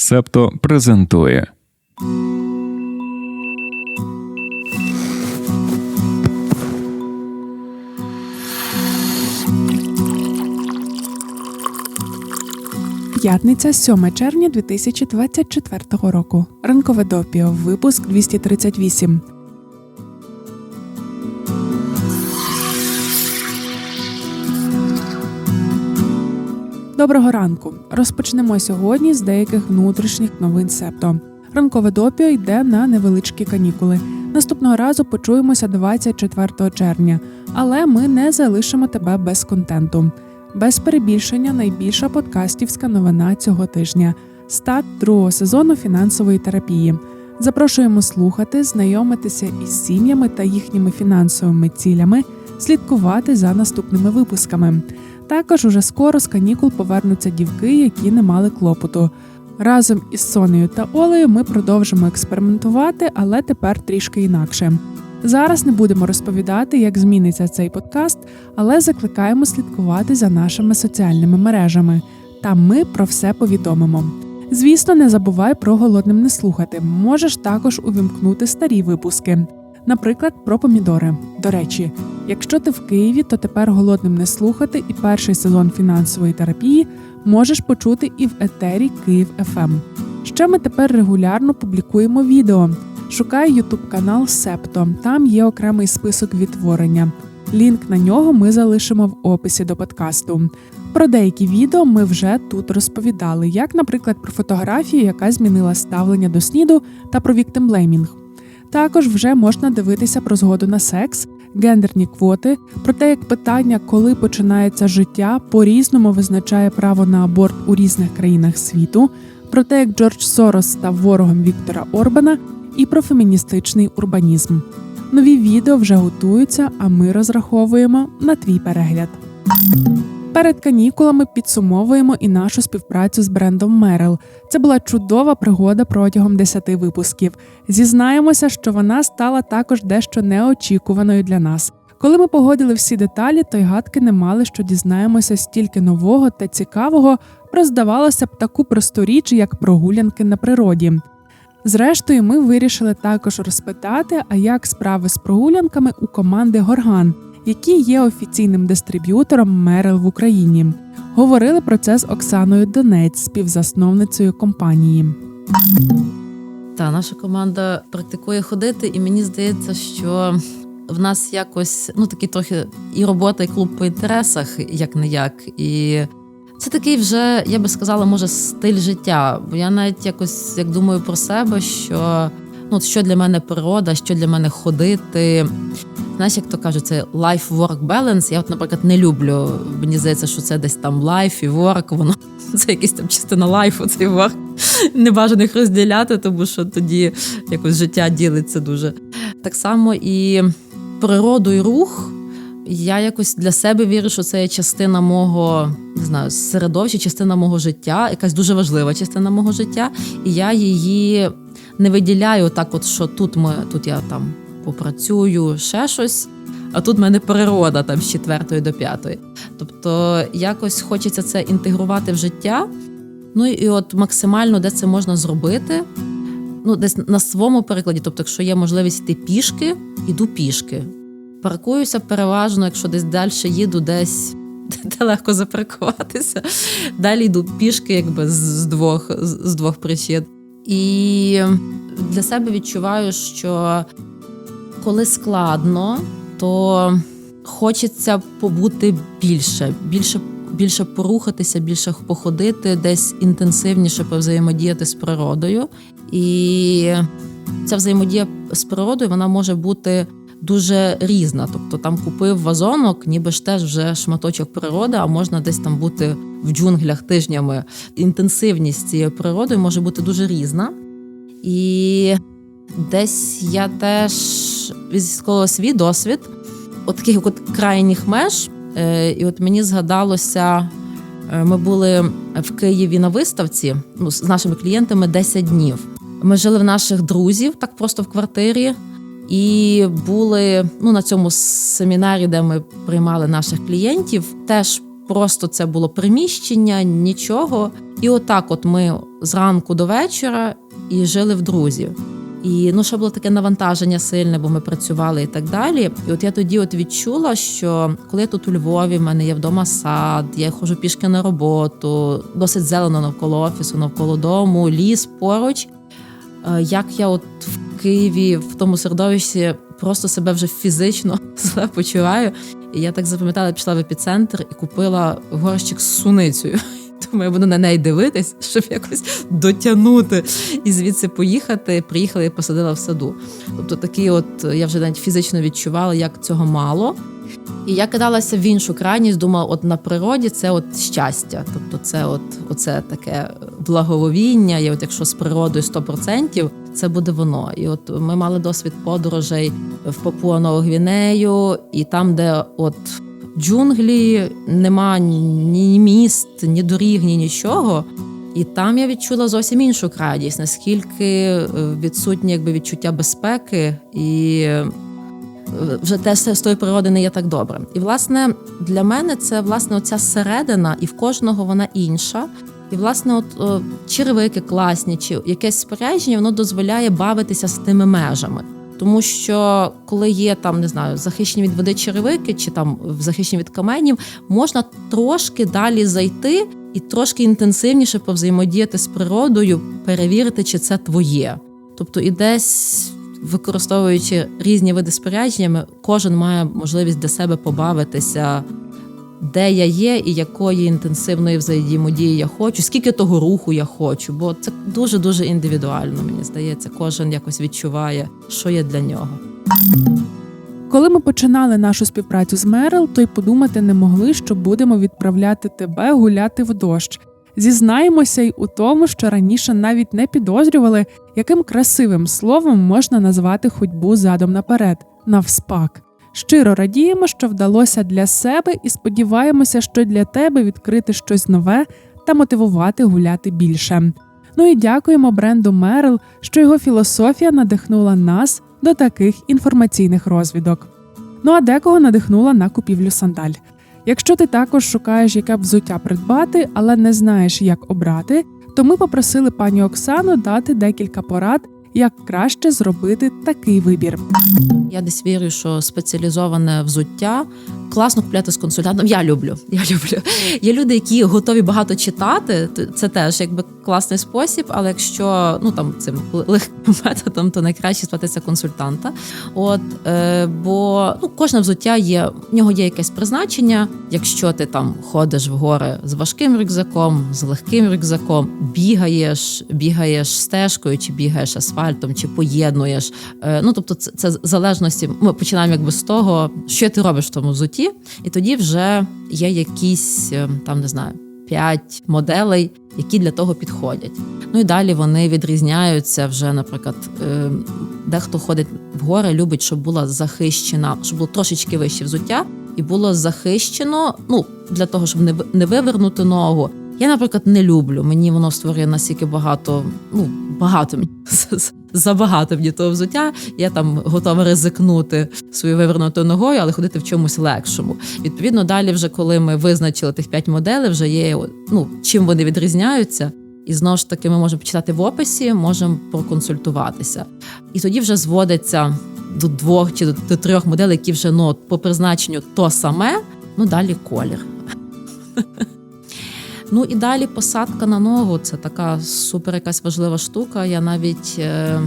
Септо презентує П'ятниця, 7 червня 2024 року. Ранкове допіо. Випуск 238. Доброго ранку. Розпочнемо сьогодні з деяких внутрішніх новин Септо. Ранкове допіо йде на невеличкі канікули. Наступного разу почуємося 24 червня, але ми не залишимо тебе без контенту. Без перебільшення найбільша подкастівська новина цього тижня старт другого сезону фінансової терапії. Запрошуємо слухати, знайомитися із сім'ями та їхніми фінансовими цілями, слідкувати за наступними випусками. Також уже скоро з канікул повернуться дівки, які не мали клопоту. Разом із Сонею та Олею ми продовжимо експериментувати, але тепер трішки інакше. Зараз не будемо розповідати, як зміниться цей подкаст, але закликаємо слідкувати за нашими соціальними мережами. Там ми про все повідомимо. Звісно, не забувай про голодним не слухати. Можеш також увімкнути старі випуски, наприклад, про помідори. До речі, якщо ти в Києві, то тепер голодним не слухати і перший сезон фінансової терапії можеш почути і в етері Київ ФМ. Ще ми тепер регулярно публікуємо відео. Шукай YouTube канал Септо. Там є окремий список відтворення. Лінк на нього ми залишимо в описі до подкасту. Про деякі відео ми вже тут розповідали, як, наприклад, про фотографію, яка змінила ставлення до сніду, та про віктимблеймінг. Також вже можна дивитися про згоду на секс, гендерні квоти, про те, як питання, коли починається життя, по-різному визначає право на аборт у різних країнах світу, про те, як Джордж Сорос став ворогом Віктора Орбана, і про феміністичний урбанізм. Нові відео вже готуються, а ми розраховуємо на твій перегляд. Перед канікулами підсумовуємо і нашу співпрацю з брендом Мерел. Це була чудова пригода протягом 10 випусків. Зізнаємося, що вона стала також дещо неочікуваною для нас. Коли ми погодили всі деталі, то й гадки не мали, що дізнаємося стільки нового та цікавого про здавалося б таку просту річ, як прогулянки на природі. Зрештою, ми вирішили також розпитати, а як справи з прогулянками у команди Горган, які є офіційним дистриб'ютором Мерел в Україні. Говорили про це з Оксаною Донець, співзасновницею компанії. Та наша команда практикує ходити, і мені здається, що в нас якось ну такі трохи і робота, і клуб по інтересах, як не як. І це такий вже, я би сказала, може, стиль життя. Бо я навіть якось як думаю про себе, що ну, що для мене природа, що для мене ходити. Знаєш, як то кажуть, це life-work balance. Я, от, наприклад, не люблю. Мені здається, що це десь там life і work, воно це якась там частина лайфу, цей work. Не бажано їх розділяти, тому що тоді якось життя ділиться дуже. Так само і природу і рух. Я якось для себе вірю, що це є частина мого не знаю, середовища, частина мого життя, якась дуже важлива частина мого життя. І я її не виділяю так, от що тут ми тут я там попрацюю, ще щось. А тут в мене природа там з четвертої до п'ятої. Тобто якось хочеться це інтегрувати в життя. Ну і от максимально де це можна зробити. Ну, десь на своєму перекладі, тобто, якщо є можливість йти пішки, іду пішки. Паркуюся переважно, якщо десь далі їду, десь де легко запаркуватися. Далі йду пішки, якби з двох, з двох причин. І для себе відчуваю, що коли складно, то хочеться побути більше, більше більше порухатися, більше походити, десь інтенсивніше повзаємодіяти з природою. І ця взаємодія з природою вона може бути дуже різна. Тобто там купив вазонок, ніби ж теж вже шматочок природи, а можна десь там бути в джунглях тижнями. Інтенсивність цієї природи може бути дуже різна. І десь я теж відсковувала свій досвід, от таких от крайніх меж. І от мені згадалося, ми були в Києві на виставці ну, з нашими клієнтами 10 днів. Ми жили в наших друзів так просто в квартирі, і були ну, на цьому семінарі, де ми приймали наших клієнтів, теж просто це було приміщення, нічого. І отак, от ми зранку до вечора і жили в друзів. І ну, ще було таке навантаження сильне, бо ми працювали і так далі. І от я тоді от відчула, що коли я тут у Львові, в мене є вдома сад, я ходжу пішки на роботу, досить зелено навколо офісу, навколо дому, ліс поруч. Е, Як я от в Києві в тому середовищі просто себе вже фізично зле почуваю. І я так запам'ятала, пішла в епіцентр і купила горщик з суницею. Думаю, я буду на неї дивитись, щоб якось дотягнути і звідси поїхати. Приїхала і посадила в саду. Тобто такий, от я вже навіть фізично відчувала, як цього мало. І я кидалася в іншу крайність, думала, от на природі це от щастя. Тобто, це от оце таке благовоління. І от якщо з природою 100%, це буде воно. І от ми мали досвід подорожей в Папуа Нову і там, де от джунглі, нема ні міст, ні доріг, ні нічого. І там я відчула зовсім іншу радість, наскільки е, відсутнє якби відчуття безпеки і е, вже те з тої природи не є так добре. І власне для мене це власне оця середина, і в кожного вона інша. І, власне, от о, черевики класні, чи якесь спорядження, воно дозволяє бавитися з тими межами. Тому що коли є там, не знаю, захищені від води черевики, чи там захищені від каменів, можна трошки далі зайти і трошки інтенсивніше повзаємодіяти з природою, перевірити, чи це твоє. Тобто, і десь використовуючи різні види спорядження, кожен має можливість для себе побавитися, де я є і якої інтенсивної взаємодії я хочу, скільки того руху я хочу. Бо це дуже дуже індивідуально, мені здається, кожен якось відчуває, що є для нього. Коли ми починали нашу співпрацю з Мерил, то й подумати не могли, що будемо відправляти тебе гуляти в дощ. Зізнаємося й у тому, що раніше навіть не підозрювали, яким красивим словом можна назвати ходьбу задом наперед навспак. Щиро радіємо, що вдалося для себе, і сподіваємося, що для тебе відкрити щось нове та мотивувати гуляти більше. Ну і дякуємо бренду Мерил, що його філософія надихнула нас до таких інформаційних розвідок. Ну а декого надихнула на купівлю сандаль. Якщо ти також шукаєш яке взуття придбати, але не знаєш, як обрати, то ми попросили пані Оксану дати декілька порад, як краще зробити такий вибір. Я десь вірю, що спеціалізоване взуття класно купляти з консультантом. Я люблю. Я люблю. Є люди, які готові багато читати. Це теж якби класний спосіб. Але якщо ну там цим легким методом, то найкраще зватися консультанта. От е, бо ну кожне взуття є, в нього є якесь призначення. Якщо ти там ходиш в гори з важким рюкзаком, з легким рюкзаком, бігаєш, бігаєш стежкою, чи бігаєш асфальтом, чи поєднуєш. Е, ну тобто, це, це залежності. Ми починаємо якби з того, що ти робиш в тому взутті, і тоді вже є якісь е, там не знаю. П'ять моделей, які для того підходять. Ну і далі вони відрізняються вже, наприклад, е, дехто ходить в гори, любить, щоб була захищена, щоб було трошечки вище взуття, і було захищено. Ну для того, щоб не не вивернути ногу. Я, наприклад, не люблю. Мені воно створює настільки багато, ну багато забагато мені того взуття. Я там готова ризикнути свою вивернутою ногою, але ходити в чомусь легшому. Відповідно, далі, вже коли ми визначили тих п'ять моделей, вже є ну чим вони відрізняються. І знову ж таки, ми можемо почитати в описі, можемо проконсультуватися. І тоді вже зводиться до двох чи до, трьох моделей, які вже ну, по призначенню то саме, ну далі колір. Ну і далі посадка на ногу це така супер якась важлива штука. Я навіть е,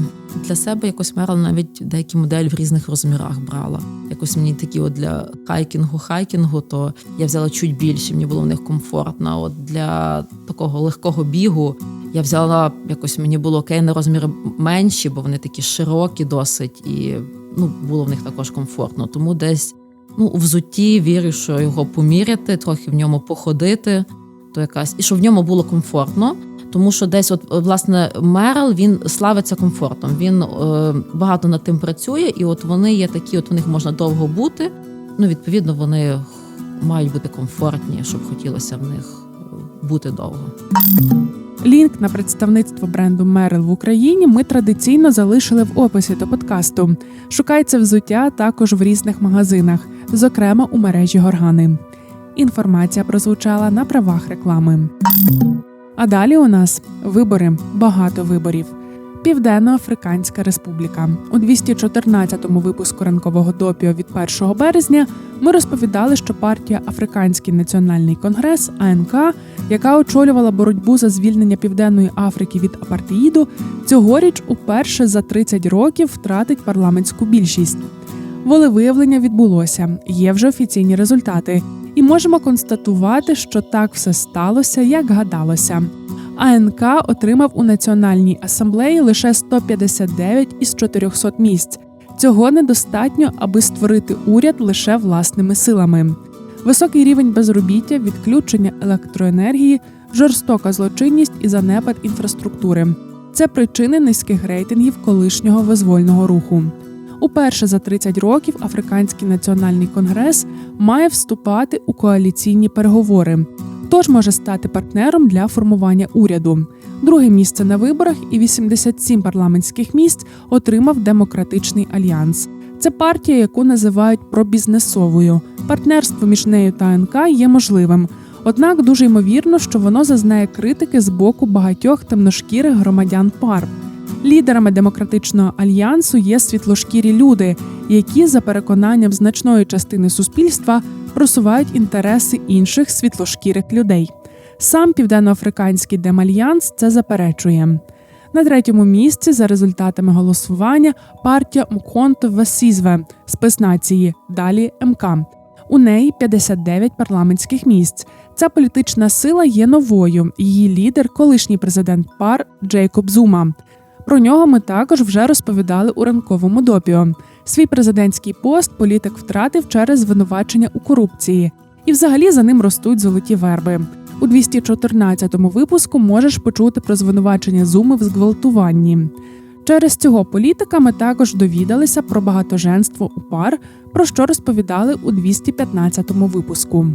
для себе якось мерила навіть деякі моделі в різних розмірах брала. Якось мені такі от для хайкінгу, хайкінгу, то я взяла чуть більше, мені було в них комфортно. От для такого легкого бігу я взяла якось мені було окей на розміри менші, бо вони такі широкі досить, і ну було в них також комфортно. Тому десь ну у взутті вірю, що його поміряти, трохи в ньому походити то якась і щоб в ньому було комфортно. Тому що десь, от власне, Мерл він славиться комфортом. Він е, багато над тим працює, і от вони є такі, от у них можна довго бути. Ну, відповідно, вони мають бути комфортні, щоб хотілося в них бути довго. Лінк на представництво бренду Мерил в Україні ми традиційно залишили в описі до подкасту. Шукайте взуття також в різних магазинах, зокрема у мережі Горгани. Інформація прозвучала на правах реклами. А далі у нас вибори, багато виборів. Південно-Африканська Республіка у 214-му випуску ранкового допіо від 1 березня ми розповідали, що партія Африканський національний конгрес АНК, яка очолювала боротьбу за звільнення Південної Африки від апартеїду, цьогоріч уперше за 30 років втратить парламентську більшість. Волевиявлення відбулося, є вже офіційні результати, і можемо констатувати, що так все сталося, як гадалося. АНК отримав у Національній асамблеї лише 159 із 400 місць. Цього недостатньо, аби створити уряд лише власними силами. Високий рівень безробіття, відключення електроенергії, жорстока злочинність і занепад інфраструктури це причини низьких рейтингів колишнього визвольного руху. Уперше за 30 років Африканський національний конгрес має вступати у коаліційні переговори. Тож може стати партнером для формування уряду. Друге місце на виборах і 87 парламентських місць отримав Демократичний альянс. Це партія, яку називають пробізнесовою. Партнерство між нею та НК є можливим. Однак дуже ймовірно, що воно зазнає критики з боку багатьох темношкірих громадян пар. Лідерами демократичного альянсу є світлошкірі люди, які, за переконанням значної частини суспільства, просувають інтереси інших світлошкірих людей. Сам південноафриканський демальянс це заперечує. На третьому місці за результатами голосування партія Мконто Васізве спис нації, далі МК. У неї 59 парламентських місць. Ця політична сила є новою. Її лідер, колишній президент пар Джейкоб Зума. Про нього ми також вже розповідали у ранковому допіо. Свій президентський пост політик втратив через звинувачення у корупції, і взагалі за ним ростуть золоті верби. У 214-му випуску можеш почути про звинувачення зуми в зґвалтуванні. Через цього політика ми також довідалися про багатоженство у пар, про що розповідали у 215-му випуску.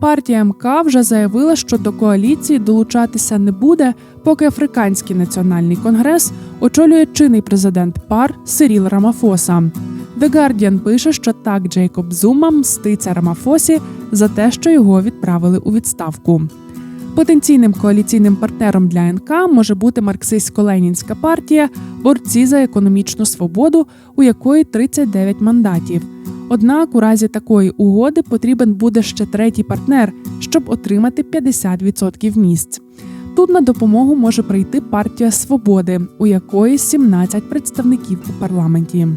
Партія МК вже заявила, що до коаліції долучатися не буде, поки Африканський національний конгрес очолює чинний президент пар Сиріл Рамафоса. The Guardian пише, що так Джейкоб Зума мститься Рамафосі за те, що його відправили у відставку. Потенційним коаліційним партнером для НК може бути марксистсько-ленінська партія борці за економічну свободу, у якої 39 мандатів. Однак у разі такої угоди потрібен буде ще третій партнер, щоб отримати 50% місць. Тут на допомогу може прийти партія свободи, у якої 17 представників у парламенті.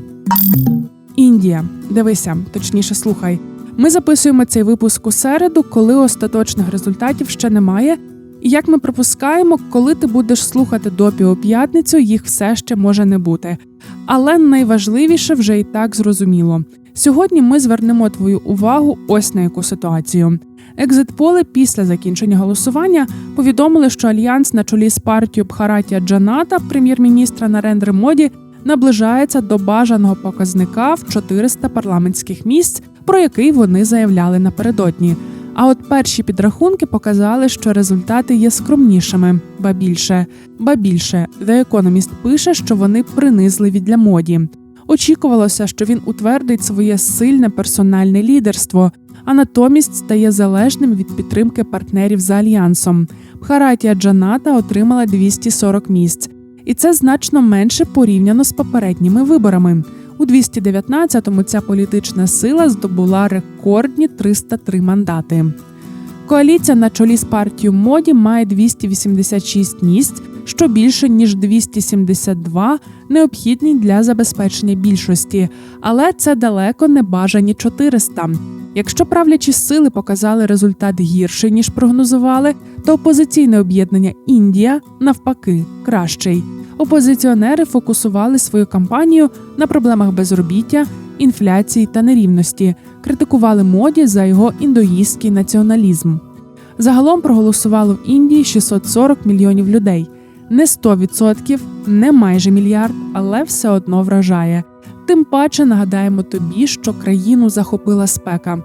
Індія, дивися, точніше слухай. Ми записуємо цей випуск у середу, коли остаточних результатів ще немає. І як ми припускаємо, коли ти будеш слухати допі у п'ятницю, їх все ще може не бути. Але найважливіше вже і так зрозуміло. Сьогодні ми звернемо твою увагу ось на яку ситуацію. Екзитполи після закінчення голосування повідомили, що альянс на чолі з партією Бхаратія Джаната, прем'єр-міністра Нарендри Моді, наближається до бажаного показника в 400 парламентських місць, про який вони заявляли напередодні. А от перші підрахунки показали, що результати є скромнішими, ба більше, ба більше. The Economist пише, що вони принизливі для моді. Очікувалося, що він утвердить своє сильне персональне лідерство, а натомість стає залежним від підтримки партнерів за альянсом. Бхаратія Джаната отримала 240 місць, і це значно менше порівняно з попередніми виборами. У 219-му ця політична сила здобула рекордні 303 мандати. Коаліція на чолі з партією моді має 286 місць, що більше ніж 272, необхідні для забезпечення більшості, але це далеко не бажані 400. Якщо правлячі сили показали результат гірший ніж прогнозували, то опозиційне об'єднання Індія навпаки кращий. Опозиціонери фокусували свою кампанію на проблемах безробіття, інфляції та нерівності, критикували моді за його індоїстський націоналізм. Загалом проголосувало в Індії 640 мільйонів людей. Не 100%, не майже мільярд, але все одно вражає. Тим паче нагадаємо тобі, що країну захопила спека.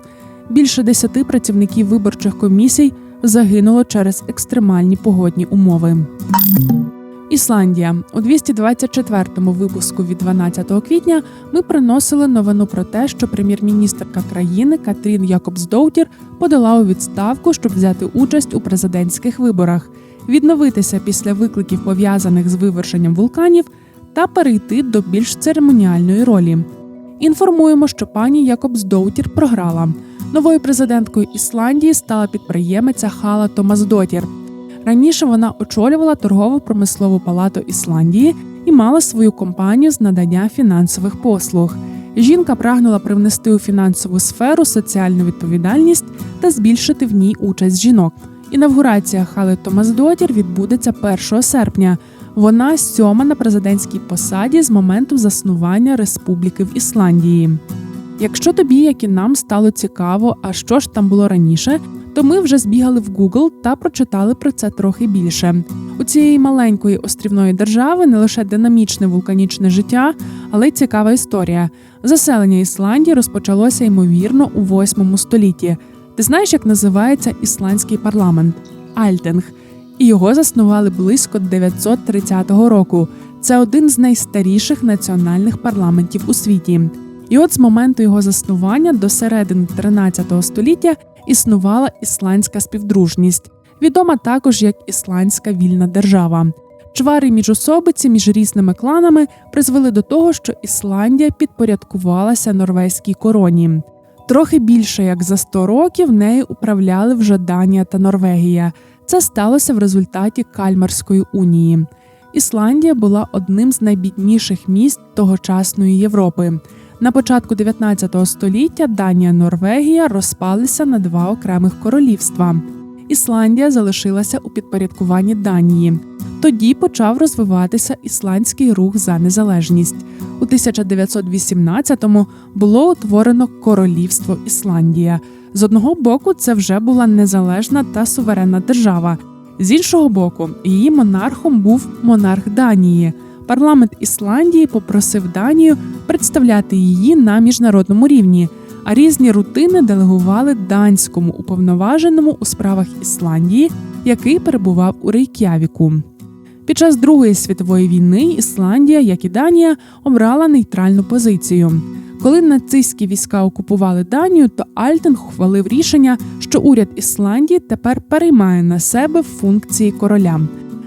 Більше десяти працівників виборчих комісій загинуло через екстремальні погодні умови. Ісландія у 224-му випуску від 12 квітня ми приносили новину про те, що прем'єр-міністерка країни Катрін Якобсдоутір подала у відставку, щоб взяти участь у президентських виборах, відновитися після викликів пов'язаних з вивершенням вулканів та перейти до більш церемоніальної ролі. Інформуємо, що пані Якобсдоутір програла. Новою президенткою Ісландії стала підприємиця Хала Томасдотір. Раніше вона очолювала торгово-промислову палату Ісландії і мала свою компанію з надання фінансових послуг. Жінка прагнула привнести у фінансову сферу соціальну відповідальність та збільшити в ній участь жінок. Інавгурація Хали Томасдотір відбудеться 1 серпня. Вона сьома на президентській посаді з моменту заснування республіки в Ісландії. Якщо тобі, як і нам, стало цікаво, а що ж там було раніше, то ми вже збігали в Google та прочитали про це трохи більше. У цієї маленької острівної держави не лише динамічне вулканічне життя, але й цікава історія. Заселення Ісландії розпочалося ймовірно у 8 столітті. Ти знаєш, як називається ісландський парламент? Альтинг. І його заснували близько 930 року. Це один з найстаріших національних парламентів у світі. І от з моменту його заснування до середини 13 століття існувала ісландська співдружність, відома також як Ісландська вільна держава. Чвари міжособиці між різними кланами призвели до того, що Ісландія підпорядкувалася норвезькій короні. Трохи більше як за 100 років нею управляли вже Данія та Норвегія. Це сталося в результаті Кальмарської унії. Ісландія була одним з найбідніших міст тогочасної Європи. На початку 19 століття Данія Норвегія розпалися на два окремих королівства. Ісландія залишилася у підпорядкуванні Данії. Тоді почав розвиватися ісландський рух за незалежність. У 1918-му було утворено Королівство Ісландія. З одного боку, це вже була незалежна та суверенна держава. З іншого боку, її монархом був монарх Данії. Парламент Ісландії попросив Данію представляти її на міжнародному рівні, а різні рутини делегували данському уповноваженому у справах Ісландії, який перебував у Рейк'явіку. Під час Другої світової війни Ісландія, як і Данія, обрала нейтральну позицію. Коли нацистські війська окупували Данію, то Альтинг ухвалив рішення, що уряд Ісландії тепер переймає на себе функції короля.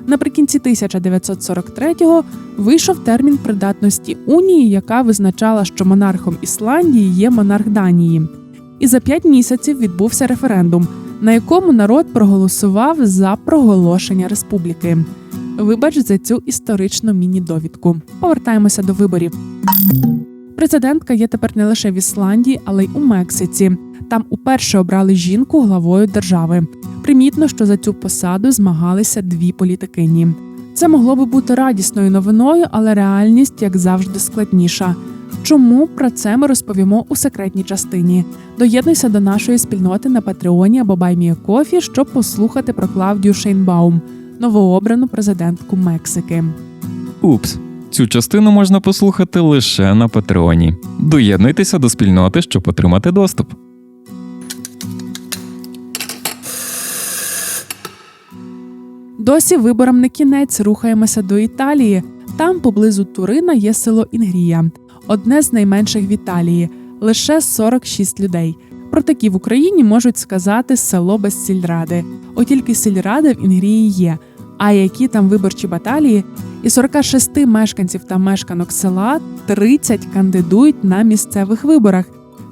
Наприкінці 1943-го вийшов термін придатності унії, яка визначала, що монархом Ісландії є монарх Данії. І за п'ять місяців відбувся референдум, на якому народ проголосував за проголошення республіки. Вибач за цю історичну міні-довідку. Повертаємося до виборів. Президентка є тепер не лише в Ісландії, але й у Мексиці. Там уперше обрали жінку главою держави. Примітно, що за цю посаду змагалися дві політикині. Це могло би бути радісною новиною, але реальність, як завжди, складніша. Чому про це ми розповімо у секретній частині? Доєднуйся до нашої спільноти на Патреоні або Кофі, щоб послухати про Клавдію Шейнбаум, новообрану президентку Мексики. Упс. Цю частину можна послухати лише на Патреоні. Доєднуйтеся до спільноти, щоб отримати доступ. Досі виборам не кінець рухаємося до Італії. Там поблизу Турина є село Інгрія, одне з найменших в Італії, лише 46 людей. Про такі в Україні можуть сказати село без сільради. От тільки сільрада в Інгрії є. А які там виборчі баталії? Із 46 мешканців та мешканок села 30 кандидують на місцевих виборах.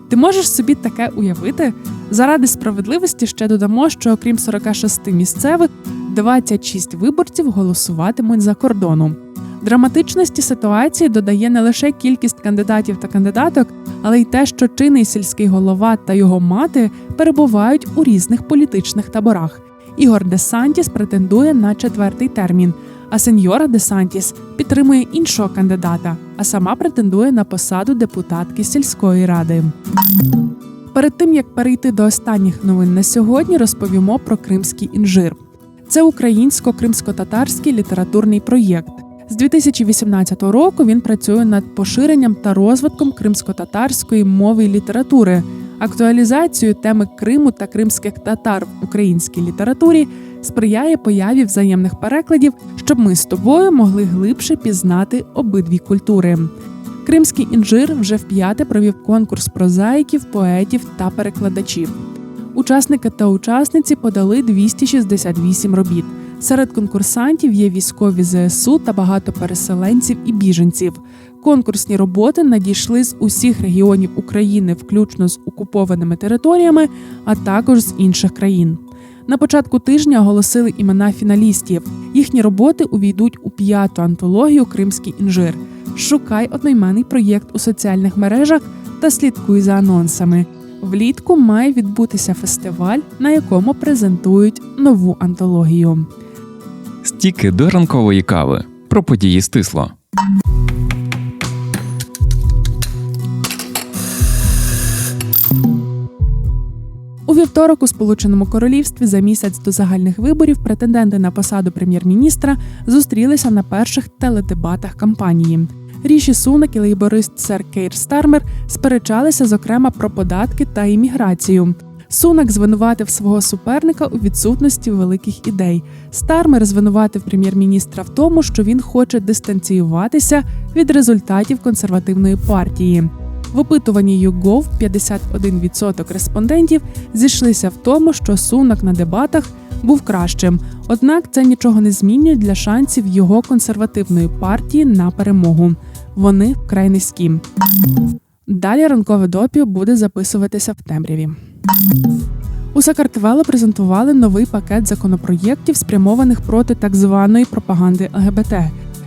Ти можеш собі таке уявити? Заради справедливості ще додамо, що окрім 46 місцевих, 26 виборців голосуватимуть за кордоном. Драматичності ситуації додає не лише кількість кандидатів та кандидаток, але й те, що чинний сільський голова та його мати перебувають у різних політичних таборах. Ігор Де Сантіс претендує на четвертий термін, а сеньора Де Сантіс підтримує іншого кандидата, а сама претендує на посаду депутатки сільської ради. Перед тим як перейти до останніх новин на сьогодні, розповімо про кримський інжир. Це українсько-кримсько-татарський літературний проєкт. З 2018 року він працює над поширенням та розвитком кримсько-татарської мови і літератури, актуалізацією теми Криму та кримських татар в українській літературі, сприяє появі взаємних перекладів, щоб ми з тобою могли глибше пізнати обидві культури. Кримський інжир вже вп'яте провів конкурс прозаїків, поетів та перекладачів. Учасники та учасниці подали 268 робіт. Серед конкурсантів є військові ЗСУ та багато переселенців і біженців. Конкурсні роботи надійшли з усіх регіонів України, включно з окупованими територіями, а також з інших країн. На початку тижня оголосили імена фіналістів. Їхні роботи увійдуть у п'яту антологію Кримський інжир. Шукай одноіменний проєкт у соціальних мережах та слідкуй за анонсами. Влітку має відбутися фестиваль, на якому презентують нову антологію. Стіки до ранкової кави. Про події стисло. У вівторок у Сполученому Королівстві за місяць до загальних виборів претенденти на посаду прем'єр-міністра зустрілися на перших теледебатах кампанії. Ріші Сунак і лейборист Сер Кейр Стармер сперечалися зокрема про податки та імміграцію. Сунак звинуватив свого суперника у відсутності великих ідей. Стармер звинуватив прем'єр-міністра в тому, що він хоче дистанціюватися від результатів консервативної партії. В опитуванні YouGov 51% респондентів зійшлися в тому, що Сунак на дебатах був кращим. Однак це нічого не змінює для шансів його консервативної партії на перемогу. Вони вкрай низькі. Далі ранкове допіо буде записуватися в темряві. У Сакартвело презентували новий пакет законопроєктів, спрямованих проти так званої пропаганди ЛГБТ.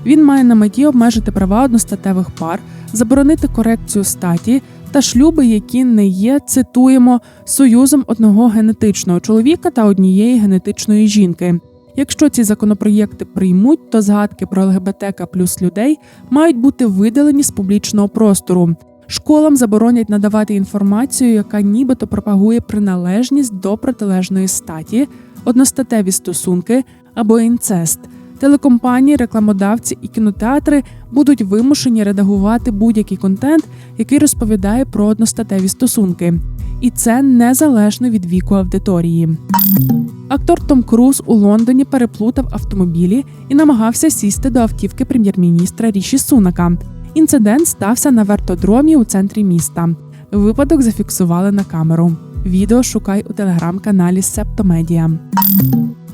Він має на меті обмежити права одностатевих пар, заборонити корекцію статі та шлюби, які не є, цитуємо, союзом одного генетичного чоловіка та однієї генетичної жінки. Якщо ці законопроєкти приймуть, то згадки про ЛГБТК плюс людей мають бути видалені з публічного простору. Школам заборонять надавати інформацію, яка нібито пропагує приналежність до протилежної статі, одностатеві стосунки або інцест. Телекомпанії, рекламодавці і кінотеатри будуть вимушені редагувати будь-який контент, який розповідає про одностатеві стосунки. І це незалежно від віку аудиторії. Актор Том Круз у Лондоні переплутав автомобілі і намагався сісти до автівки прем'єр-міністра Ріші Сунака. Інцидент стався на вертодромі у центрі міста. Випадок зафіксували на камеру. Відео шукай у телеграм-каналі Септомедіа.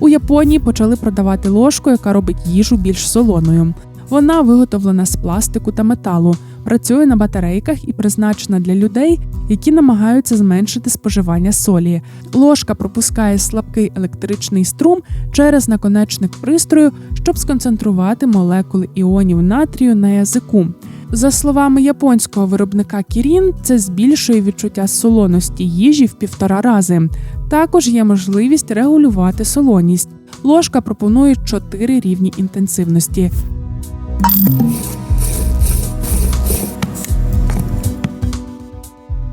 У Японії почали продавати ложку, яка робить їжу більш солоною. Вона виготовлена з пластику та металу, працює на батарейках і призначена для людей, які намагаються зменшити споживання солі. Ложка пропускає слабкий електричний струм через наконечник пристрою, щоб сконцентрувати молекули іонів натрію на язику. За словами японського виробника Кірін, це збільшує відчуття солоності їжі в півтора рази. Також є можливість регулювати солоність. Ложка пропонує чотири рівні інтенсивності.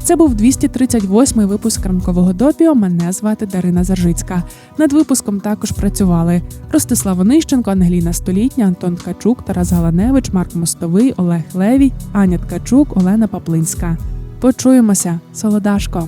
Це був 238-й випуск ранкового допіо. Мене звати Дарина Заржицька. Над випуском також працювали Ростислав Онищенко, Ангеліна Столітня, Антон Ткачук, Тарас Галаневич, Марк Мостовий, Олег Левій, Аня Ткачук, Олена Паплинська. Почуємося, солодашко.